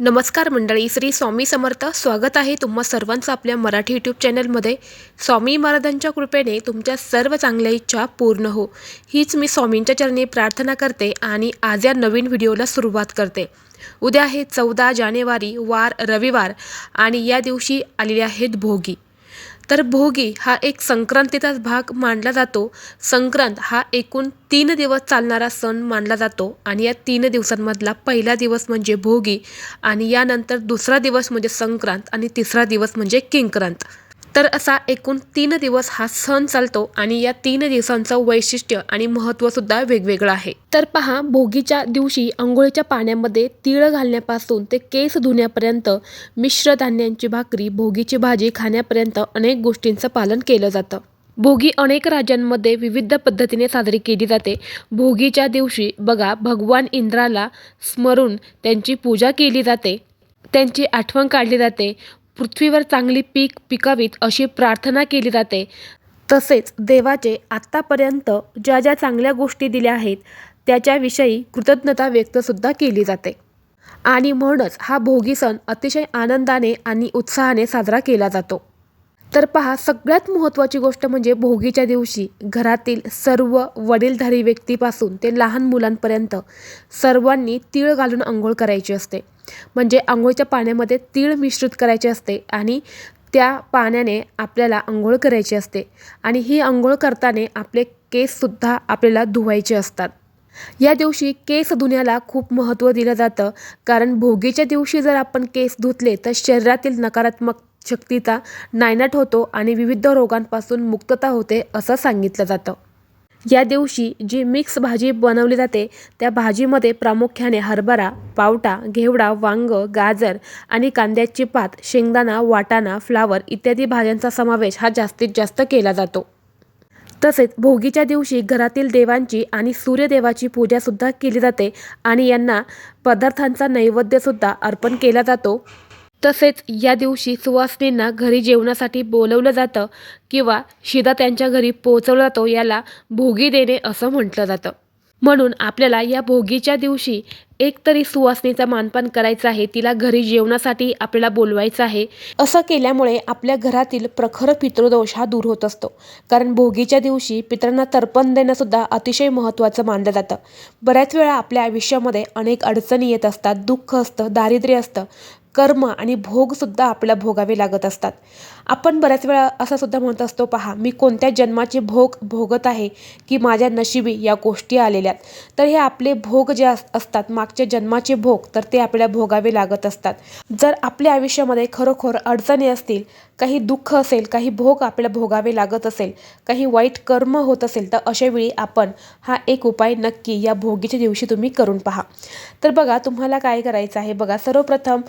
नमस्कार मंडळी श्री स्वामी समर्थ. स्वागत आहे तुम्हा सर्वांचं आपल्या मराठी यूट्यूब चॅनलमध्ये स्वामी महाराजांच्या कृपेने तुमच्या सर्व चांगल्या इच्छा पूर्ण हो. हीच मी स्वामींच्या चरणी प्रार्थना करते आणि आज या नवीन व्हिडिओला सुरुवात करते. उद्या आहे चौदा जानेवारी वार रविवार आणि या दिवशी आलेले आहेत भोगी. तर भोगी हा एक संक्रांतीचाच भाग मानला जातो. संक्रांत हा एकूण तीन दिवस चालणारा सण मानला जातो आणि या तीन दिवसांमधला पहिला दिवस म्हणजे भोगी आणि यानंतर दुसरा दिवस म्हणजे संक्रांत आणि तिसरा दिवस म्हणजे किंक्रांत. तर असा एकूण तीन दिवस हा सण चालतो आणि या तीन दिवसांचं वैशिष्ट्य आणि महत्त्वसुद्धा वेगवेगळं आहे. तर पहा भोगीच्या दिवशी आंघोळीच्या पाण्यामध्ये तीळ घालण्यापासून ते केस धुण्यापर्यंत मिश्र धान्यांची भाकरी भोगीची भाजी खाण्यापर्यंत अनेक गोष्टींचं पालन केलं जातं. भोगी अनेक राज्यांमध्ये विविध पद्धतीने साजरी केली जाते. भोगीच्या दिवशी बघा भगवान इंद्राला स्मरून त्यांची पूजा केली जाते. त्यांची आठवण काढली जाते. पृथ्वीवर चांगली पीक पिकावीत अशी प्रार्थना केली जाते. तसेच देवाचे आत्तापर्यंत ज्या ज्या चांगल्या गोष्टी दिल्या आहेत त्याच्याविषयी कृतज्ञता व्यक्तसुद्धा केली जाते. आणि म्हणूनच हा भोगी सण अतिशय आनंदाने आणि उत्साहाने साजरा केला जातो. तर पहा सगळ्यात महत्त्वाची गोष्ट म्हणजे भोगीच्या दिवशी घरातील सर्व वडीलधारी व्यक्तीपासून ते लहान मुलांपर्यंत सर्वांनी तीळ घालून आंघोळ करायची असते. म्हणजे आंघोळीच्या पाण्यामध्ये तीळ मिश्रित करायचे असते आणि त्या पाण्याने आपल्याला आंघोळ करायची असते. आणि ही आंघोळ करताना आपले केससुद्धा आपल्याला धुवायचे असतात. या दिवशी केस धुण्याला खूप महत्त्व दिलं जातं. कारण भोगीच्या दिवशी जर आपण केस धुतले तर शरीरातील नकारात्मक शक्तीचा नायनाट होतो आणि विविध रोगांपासून मुक्तता होते असं सांगितलं जातं. या दिवशी जी मिक्स भाजी बनवली जाते त्या भाजीमध्ये प्रामुख्याने हरभरा पावटा घेवडा वांग गाजर आणि कांद्याची पात शेंगदाणा वाटाणा फ्लावर इत्यादी भाज्यांचा समावेश हा जास्तीत जास्त केला जातो. तसेच भोगीच्या दिवशी घरातील देवांची आणि सूर्यदेवाची पूजासुद्धा केली जाते आणि यांना पदार्थांचा नैवेद्यसुद्धा अर्पण केला जातो. तसेच या दिवशी सुवासिनींना घरी जेवणासाठी बोलवलं जातं किंवा शिदा त्यांच्या घरी पोहोचवला जातो याला भोगी देणे असं म्हटलं जातं. म्हणून आपल्याला या भोगीच्या दिवशी एक तरी सुवासिनीचा मानपान करायचं आहे तिला घरी जेवणासाठी आपल्याला बोलवायचं आहे. असं केल्यामुळे आपल्या घरातील प्रखर पितृदोष हा दूर होत असतो. कारण भोगीच्या दिवशी पितरांना तर्पण देणंसुद्धा अतिशय महत्त्वाचं मानलं जातं. बऱ्याच वेळा आपल्या आयुष्यामध्ये अनेक अडचणी येत असतात दुःख असतं दारिद्र्य असतं. कर्म आणि भोगसुद्धा आपल्याला भोगावे लागत असतात. आपण बऱ्याच वेळा असं सुद्धा म्हणत असतो पहा मी कोणत्या जन्माचे भोग भोगत आहे की माझ्या नशिबी या गोष्टी आलेल्यात? तर हे आपले भोग जे असतात मागच्या जन्माचे भोग तर ते आपल्याला भोगावे लागत असतात. जर आपल्या आयुष्यामध्ये खरोखर अडचणी असतील काही दुःख असेल काही भोग आपल्याला भोगावे लागत असेल काही वाईट कर्म होत असेल तर अशावेळी आपण हा एक उपाय नक्की या भोगीच्या दिवशी तुम्ही करून पहा. तर बघा तुम्हाला काय करायचं आहे? बघा सर्वप्रथम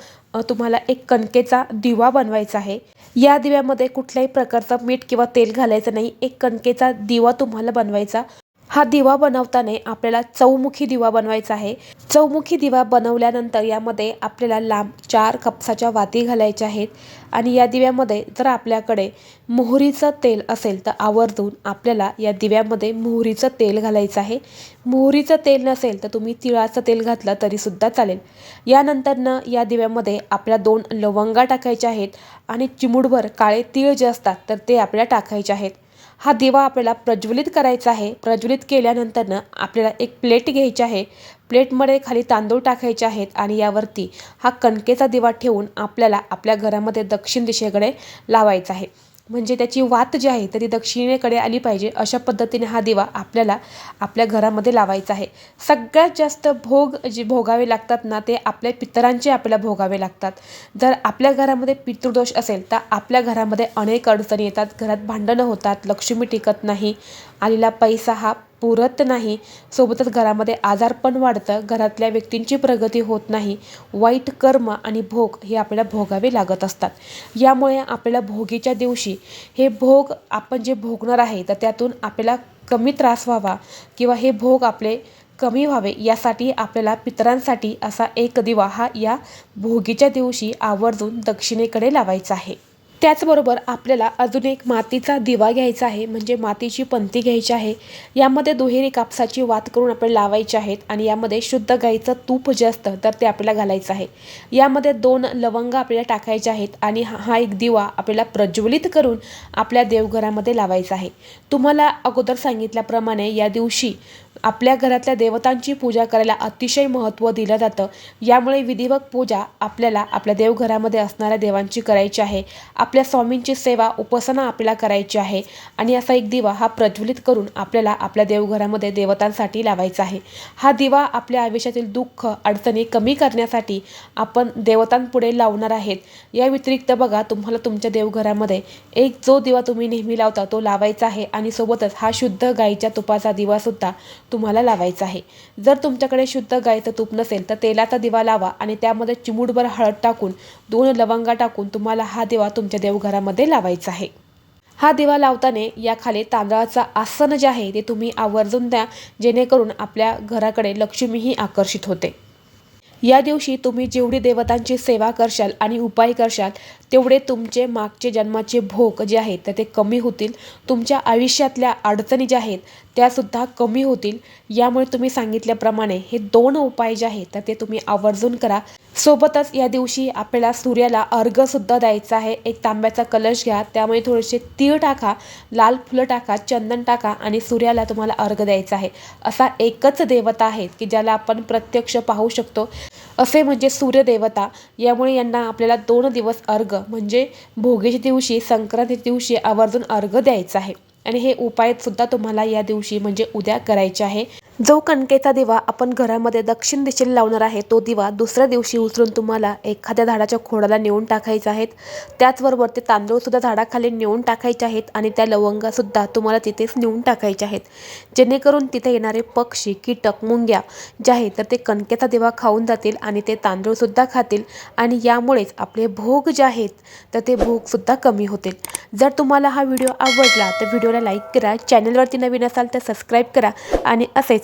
तुम्हाला एक कणकेचा दिवा बनवायचा आहे. या दिव्यामध्ये कुठल्याही प्रकारचं मीठ किंवा तेल घालायचं नाही. एक कणकेचा दिवा तुम्हाला बनवायचा. हा दिवा बनवताना आपल्याला चौमुखी दिवा बनवायचा आहे. चौमुखी दिवा बनवल्यानंतर यामध्ये आपल्याला लांब चार कपसाच्या वाती घालायच्या आहेत. आणि या दिव्यामध्ये जर आपल्याकडे मोहरीचं तेल असेल तर आवर्जून आपल्याला या दिव्यामध्ये मोहरीचं तेल घालायचं आहे. मोहरीचं तेल नसेल तर तुम्ही तिळाचं तेल घातलं तरीसुद्धा चालेल. यानंतरनं या दिव्यामध्ये आपल्या दोन लवंगा टाकायच्या आहेत. आणि चिमुडभर काळे तीळ जे असतात तर ते आपल्याला टाकायचे आहेत. हा दिवा आपल्याला प्रज्वलित करायचा आहे. प्रज्वलित केल्यानंतरनं आपल्याला एक प्लेट घ्यायची आहे. प्लेटमध्ये खाली तांदूळ टाकायचे आहेत आणि यावरती हा कणकेचा दिवा ठेवून आपल्याला आपल्या घरामध्ये दक्षिण दिशेकडे लावायचा आहे. म्हणजे त्याची वात जी आहे तरी दक्षिणेकडे आली पाहिजे अशा पद्धतीने हा दिवा आपल्याला आपल्या घरामध्ये लावायचा आहे. सगळ्यात जास्त भोग जे भोगावे लागतात ना ते आपल्या पितरांचे आपल्याला भोगावे लागतात. जर आपल्या घरामध्ये पितृदोष असेल तर आपल्या घरामध्ये अनेक अडचणी येतात. घरात भांडणं होतात लक्ष्मी टिकत नाही आलेला पैसा हा पुरत नाही. सोबतच घरामध्ये आजार पण वाढतं. घरातल्या व्यक्तींची प्रगती होत नाही. वाईट कर्म आणि भोग हे आपल्याला भोगावे लागत असतात. यामुळे आपल्याला भोगीच्या दिवशी हे भोग आपण जे भोगणार आहे तर त्यातून आपल्याला कमी त्रास व्हावा किंवा हे भोग आपले कमी व्हावे यासाठी आपल्याला पितरांसाठी असा एक दिवा हा या भोगीच्या दिवशी आवर्जून दक्षिणेकडे लावायचा आहे. त्याचबरोबर आपल्याला अजून एक मातीचा दिवा घ्यायचा आहे म्हणजे मातीची पंती घ्यायची आहे. यामध्ये दुहेरी कापसाची वात करून आपण लावायची आहेत आणि यामध्ये शुद्ध गाईचं तूप जे असतं तर ते आपल्याला घालायचं आहे. यामध्ये दोन लवंग आपल्याला टाकायचे आहेत आणि हा हा एक दिवा आपल्याला प्रज्वलित करून आपल्या देवघरामध्ये लावायचा आहे. तुम्हाला अगोदर सांगितल्याप्रमाणे या दिवशी आपल्या घरातल्या देवतांची पूजा करायला अतिशय महत्त्व दिलं जातं. यामुळे विधिवत पूजा आपल्याला आपल्या देवघरामध्ये असणाऱ्या देवांची करायची आहे. आपल्या स्वामींची सेवा उपासना आपल्याला करायची आहे. आणि असा एक दिवा हा प्रज्वलित करून आपल्याला आपल्या देवघरामध्ये देवतांसाठी लावायचा आहे. हा दिवा आपल्या आयुष्यातील दुःख अडचणी कमी करण्यासाठी आपण देवतांपुढे लावणार आहेत. या व्यतिरिक्त बघा तुम्हाला तुमच्या देवघरामध्ये एक जो दिवा तुम्ही नेहमी लावता तो लावायचा आहे. आणि सोबतच हा शुद्ध गाईच्या तुपाचा दिवासुद्धा तुम्हाला लावायचा आहे. जर तुमच्याकडे शुद्ध गाईचं तूप नसेल तर तेलाचा दिवा लावा आणि त्यामध्ये चिमूटभर हळद टाकून दोन लवंगा टाकून तुम्हाला हा दिवा तुमच्या देवघरामध्ये लावायचा आहे. हा दिवा लावताना याखाली तांदळाचं आसन जे आहे ते तुम्ही आवर्जून द्या जेणेकरून आपल्या घराकडे लक्ष्मीही आकर्षित होते. या दिवशी तुम्ही जेवढी देवतांची सेवा करशाल आणि उपाय करशाल तेवढे तुमचे मागचे जन्माचे भोग जे आहेत तर ते कमी होतील. तुमच्या आयुष्यातल्या अडचणी ज्या आहेत त्यासुद्धा कमी होतील. यामुळे तुम्ही सांगितल्याप्रमाणे हे दोन उपाय जे आहेत तर ते तुम्ही आवर्जून करा. सोबतच या दिवशी आपल्याला सूर्याला अर्घसुद्धा द्यायचा आहे. एक तांब्याचा कलश घ्या त्यामुळे थोडेसे तीळ टाका लाल फुलं टाका चंदन टाका आणि सूर्याला तुम्हाला अर्घ द्यायचा आहे. असा एकच देवता आहे की ज्याला आपण प्रत्यक्ष पाहू शकतो. असे म्हणजे सूर्यदेवता. यामुळे यांना आपल्याला दोन दिवस अर्घ म्हणजे भोगीच्या दिवशी संक्रांती दिवशी आवर्जून अर्घ द्यायचा आहे. आणि हे उपाय सुद्धा तुम्हाला या दिवशी म्हणजे उद्या करायचे आहे. जो कणकेचा दिवा आपण घरामध्ये दक्षिण दिशेला लावणार आहे तो दिवा दुसऱ्या दिवशी उचलून तुम्हाला एखाद्या झाडाच्या खोडाला नेऊन टाकायचा आहेत. त्याचबरोबर ते तांदूळसुद्धा झाडाखाली नेऊन टाकायचे आहेत आणि त्या लवंगासुद्धा तुम्हाला तिथेच नेऊन टाकायच्या आहेत. जेणेकरून तिथे येणारे पक्षी कीटक मुंग्या जे आहेत तर ते कणकेचा दिवा खाऊन जातील आणि ते तांदूळसुद्धा खातील आणि यामुळेच आपले भोग जे आहेत तर ते भोगसुद्धा कमी होतील. जर तुम्हाला हा व्हिडिओ आवडला तर व्हिडिओला लाईक करा चॅनलवरती नवीन असाल तर सबस्क्राईब करा आणि असेच